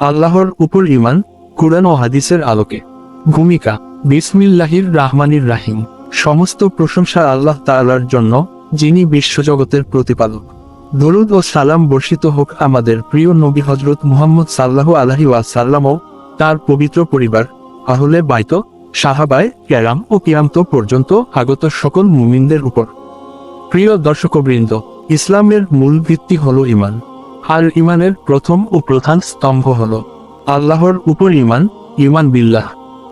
আল্লাহর উপর ইমান কুরআন ও হাদিসের আলোকে। ভূমিকা, বিসমিল্লাহির রাহমানির রাহিম। সমস্ত প্রশংসা আল্লাহ তাআলার জন্য, যিনি বিশ্বজগতের প্রতিপালক। দরুদ ও সালাম বর্ষিত হোক আমাদের প্রিয় নবী হজরত মুহাম্মদ সাল্লাহ আলহি ওয়াসাল্লাম ও তার পবিত্র পরিবার, আহলে বাইত, সাহাবায় ক্যারাম ও কিয়ামত পর্যন্ত আগত সকল মুমিনদের উপর। প্রিয় দর্শকবৃন্দ, ইসলামের মূল ভিত্তি হল ইমান আর ইমানের প্রথম ও প্রধান স্তম্ভ হল আল্লাহর উপর ইমান ইমান বিল্লাহ।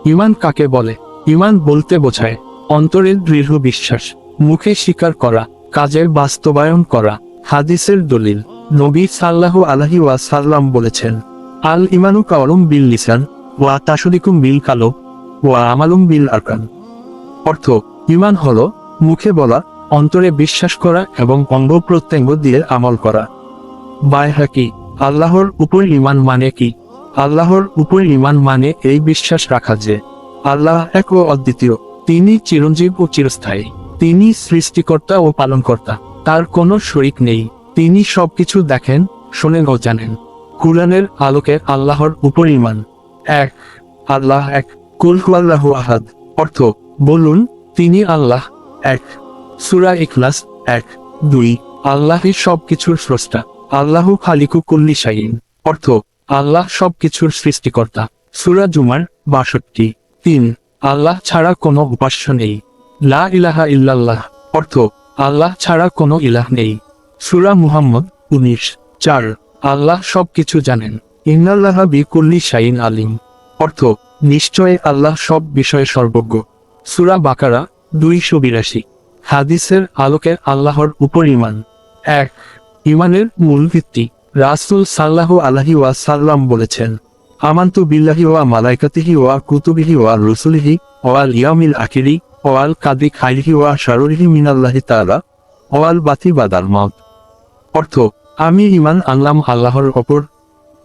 ইমান কাকে বলে? ইমান বলতে বোঝায় অন্তরের দৃঢ় বিশ্বাস, মুখে স্বীকার করা কাজের বাস্তবায়ন করা। হাদিসের দলিল, নবী সাল্লাহ আলাহি ওয়াসাল্লাম বলেছেন, আল ইমানু কাওয়ালুম বিল লিসান ওয়া তাসদিকুম বিল কালো ওয়া আমালুম বিল আরকান। অর্থ ইমান হল মুখে বলা, অন্তরে বিশ্বাস করা এবং অঙ্গ প্রত্যঙ্গ দিয়ে আমল করা। বায়হাকি আল্লাহর উপর ইমান মানে কি? আল্লাহর উপর ইমান মানে এই বিশ্বাস রাখা যে আল্লাহ এক ও অদ্বিতীয়, তিনি চিরঞ্জীব ও চিরস্থায়ী, তিনি সৃষ্টিকর্তা ও পালনকর্তা, তার কোনো শরিক নেই, তিনি সবকিছু দেখেন, শোনেন ও জানেন। কুরআনের আলোকে আল্লাহর উপর ইমান এক, আল্লাহ এক, কুল আল্লাহ আহাদ। অর্থ, বলুন, তিনি আল্লাহ। এক, সুরা ইখলাস। এক, দুই, আল্লাহই সবকিছুর স্রষ্টা। আল্লাহু খালিকু কুল্লি শাইন অর্থ, আল্লাহ সবকিছুর সৃষ্টিকর্তা। সুরা জুমার বাষট্টি। তিন, আল্লাহ ছাড়া কোনো উপাস্য নেই। লা ইলাহা ইল্লাল্লাহ। অর্থ, আল্লাহ ছাড়া কোনো ইলাহ নেই। সুরা মুহাম্মদ উনিশ। চার, আল্লাহ সবকিছু জানেন। ইন্নাল্লাহ বি কুল্লি শাইন আলিম। অর্থ, নিশ্চয় আল্লাহ সব বিষয়ে সর্বজ্ঞ। সুরা বাকারা দুইশো বিরাশি। হাদিসের আলোকে আল্লাহর উপর ইমান এক ইমানের মূল ভিত্তি। রাসুল সাল্লাহ আলাহি ওয়া সাল্লাম বলেছেন, আমান্তু বিল্লাহি ওয়া মালাইকাতিহি ওয়া কুতুবিহি ওয়া রসুলিহি ওয়াল ইয়ামিল আখিরি ওয়াল কাদি খাইরিহি ওয়া শারুরিহি মিনাল্লাহি তাআলা ওয়াল বাতি বাদার মত অর্থ, আমি ইমান আনলাম আল্লাহর ওপর,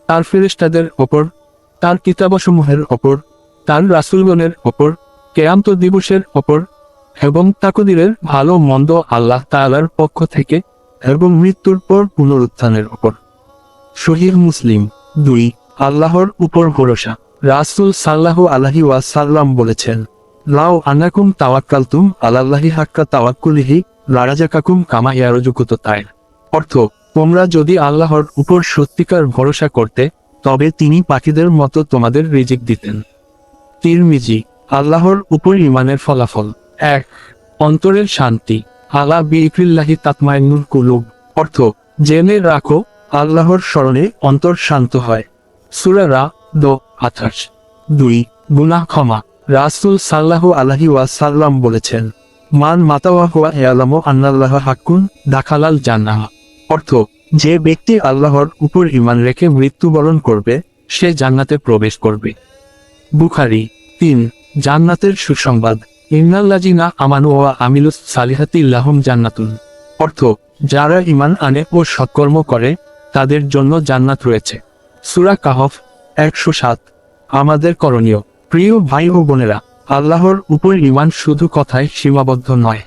তার ফেরেশতাদের ওপর, তার কিতাবসমূহের ওপর, তার রাসূলগণের ওপর কেয়ান্ত দিবসের ওপর এবং তাকদিরের ভালো মন্দ আল্লাহ তাআলার পক্ষ থেকে এবং মৃত্যুর পর পুনরুত্থানের ওপর শহীদ মুসলিম, দুই, আল্লাহর উপর ভরসা। রাসূল সাল্লাহু আলাহি ওয়াসাল্লাম বলেছেন লাও আনাকুম তাওয়াক্কালতুম আলাল্লাহি হাক্কা তাওয়াক্কুলিহি, লারাজাকাকুম কামা ইয়ারজুকুত তাই অর্থ, তোমরা যদি আল্লাহর উপর সত্যিকার ভরসা করতে, তবে তিনি পাখিদের মতো তোমাদের রিজিক দিতেন। তিরমিজি, আল্লাহর উপর ইমানের ফলাফল। এক, অন্তরের শান্তি। আলা বিক্রিল্লাহি তাতমাইনুল কুলুব। অর্থ, জেনে রাখো, আল্লাহর স্মরণে অন্তর শান্ত হয়। সুরা রা দো আঠাশ। দুই, গুনাহ ক্ষমা। রাসুল সাল্লাহ আলাহি ওয়াসাল্লাম বলেছেন, মান মাতাওয়া হুয়া হেয়ালামো আন্নাল্লাহ হাক্কুন দাখালাল জান্নাহ। অর্থ, যে ব্যক্তি আল্লাহর উপর ইমান রেখে মৃত্যুবরণ করবে, সে জান্নাতে প্রবেশ করবে। বুখারি, তিন, জান্নাতের সুসংবাদ। ইন্নাল্লাজিনা আমানু ওয়া আমিলুস সালিহাতি লাহুম জান্নাতুন। অর্থ, যারা ইমান আনে ও সৎকর্ম করে, তাদের জন্য জান্নাত রয়েছে। সুরা কাহফ, একশো সাত। আমাদের করণীয়, প্রিয় ভাই ও বোনেরা, আল্লাহর উপর ইমান শুধু কথায় সীমাবদ্ধ নয়।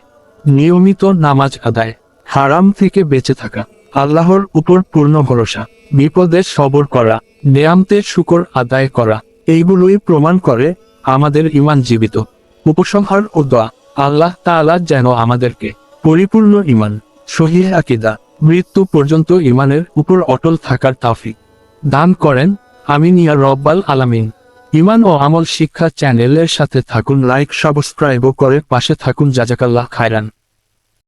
নিয়মিত নামাজ আদায়, হারাম থেকে বেঁচে থাকা, আল্লাহর উপর পূর্ণ ভরসা, বিপদে সবর করা নেয়ামতের শুকর আদায় করা, এইগুলোই প্রমাণ করে আমাদের ইমান জীবিত। উপসংহার ও দোয়া। আল্লাহ তাআলা যেন আমাদেরকে পরিপূর্ণ ইমান সহিহ আকিদা, মৃত্যু পর্যন্ত ইমানের উপর অটল থাকার তাফিক দান করেন। আমিন ইয়া রব্বাল আলামিন। ইমান ও আমল শিক্ষা চ্যানেলের সাথে থাকুন, লাইক, সাবস্ক্রাইব করে পাশে থাকুন। জাজাকাল্লাহ খায়রান।